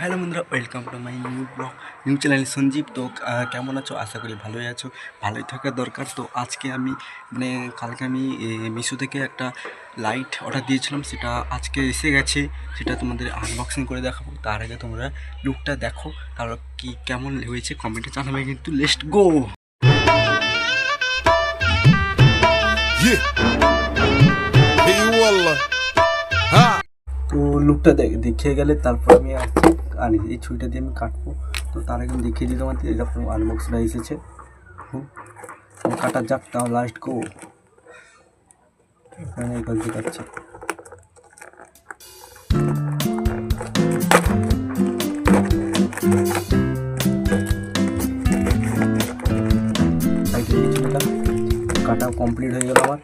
Hello বন্ধুরা welcome to my new blog new channel Sanjeev. তো কেমন আছো? আশা করি ভালোই আছো ভালোই থাকা দরকার। তো আজকে আমি মানে কালকে আমি মিশো থেকে একটা লাইট অর্ডার দিয়েছিলাম সেটা আজকে এসে গেছে। সেটা তোমাদের আনবক্সিং করে দেখাবো। তার আগে তোমরা লুকটা দেখো তারপর কি কেমন হয়েছে কমেন্টে জানাবে কিন্তু লেস্ট গো. তো লুকটা দেখিয়ে গেলে তারপর আমি আর এই ছুরিটা দিয়ে আমি কাটবো। তো তার আগে আমি দেখিয়ে দিই তোমাদের এরকম আনবক্সটা এসেছে। হুম। কাটা যাক, তাও লাস্ট গো। এখানে গল্প কাটছে। কাটা কমপ্লিট হয়ে গেল আমার।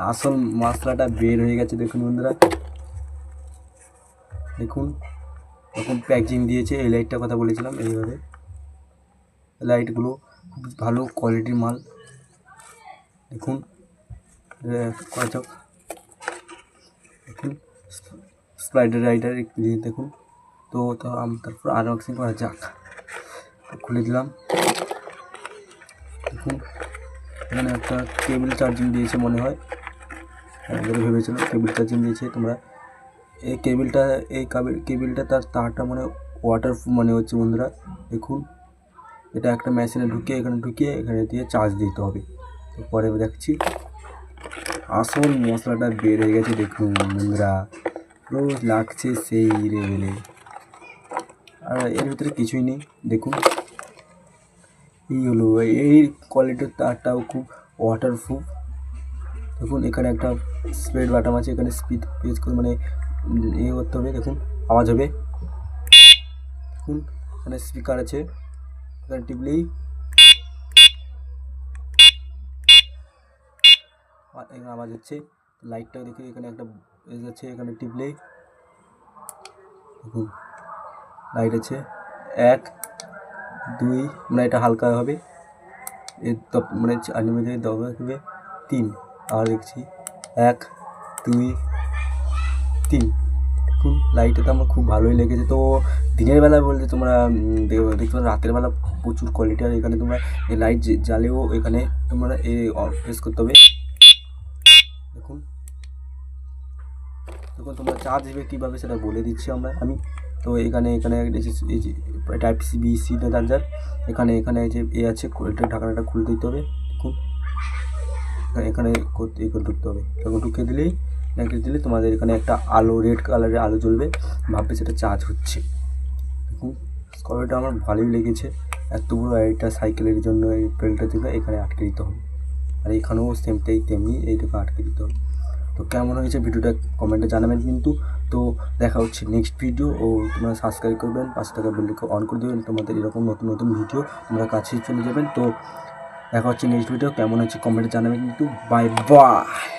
আসল মশলাটা বের হয়ে গেছে, দেখুন বন্ধুরা। দেখুন। তখন প্যাকেজিং দিয়েছে এই লাইটটার কথা বলেছিলাম এইভাবে। লাইটগুলো খুব ভালো কোয়ালিটির মাল। দেখুন কয়চক দেখুন স্প্রাইডার রাইডার দেখুন। তো তারপর আনবক্সিং করা যাক। খুলে দিলাম। দেখুন এখানে একটা কেবিল চার্জিং দিয়েছে মনে হয়। হ্যাঁ, ভেবেছিলাম কেবল চার্জিং দিয়েছে তোমরা এই কেবিলটা, এই কাবিল কেবলটা তার তারটা মানে ওয়াটারপ্রুফ মনে হচ্ছে বন্ধুরা। দেখুন, এটা একটা মেশিনে ঢুকিয়ে, এখানে ঢুকিয়ে, এখানে দিয়ে চার্জ দিতে হবে। পরে দেখছি, আসল মশলাটা বের হয়ে গেছে দেখুন বন্ধুরা। রোজ লাগছে সেই লেভেলে। আর এর ভিতরে কিছুই নেই, দেখুন। এই হলো, এই কোয়ালিটির তারটাও খুব ওয়াটারপ্রুফ দেখুন, এখানে একটা স্প্রেড বাটাম আছে, এখানে স্পিড পেজ করে মানে ইয়ে করতে হবে, দেখুন, আওয়াজ হবে। দেখুন, এখানে স্পিকার আছে। এখানে টিপলেই এখানে আওয়াজ হচ্ছে। লাইটটা দেখে এখানে একটা এজ আছে, এখানে টিপলেই। দেখুন লাইট আছে। এক, দুই মানে এটা হালকা হবে। এর মানে আনলিমিটেড দবা হবে। তিন আর দেখছি। এক, দুই তিন দেখুন লাইটে তো আমার খুব ভালোই লেগেছে। তো দিনের বেলা বলতে তোমরা দেখতে পাবে রাতের বেলা প্রচুর কোয়ালিটি আর এখানে তোমরা এই লাইট জ্বালেও এখানে তোমরা এ প্রেস করতে হবে। দেখুন। দেখুন তোমরা চার্জ দেবে কীভাবে সেটা বলে দিচ্ছি আমরা। আমি তো এখানে এখানে type C B C charger এখানে এখানে যে এ আছে ঢাকনাটা খুলে দিতে হবে। এখানে- এখানে ঢুকতে হবে। তখন ঢুকে দিলেই লাগিয়ে দিলে তোমাদের এখানে একটা আলো, রেড কালারের আলো জ্বলবে। ভাববে সেটা চার্জ হচ্ছে। দেখুন স্কলারটা আমার ভালোই লেগেছে। এত বড় একটা সাইকেলের জন্য এই পেলটা থেকে এখানে আটকে দিতে হবে। আর এখানেও সেমটাই তেমনি এইটুকু আটকে দিতে হবে। তো কেমন হয়েছে ভিডিওটা কমেন্টে জানাবেন কিন্তু। তো দেখা হচ্ছে নেক্সট ভিডিও ও তোমরা সাবস্ক্রাইব করবেন পাঁচ টাকা বেলকে অন করে দেবেন। তোমাদের এরকম নতুন নতুন ভিডিও তোমরা কাছেই চলে যাবেন। তো দেখা হচ্ছে নেক্সট ভিডিও কেমন হচ্ছে কমেন্টে জানাবেন কিন্তু। Bye bye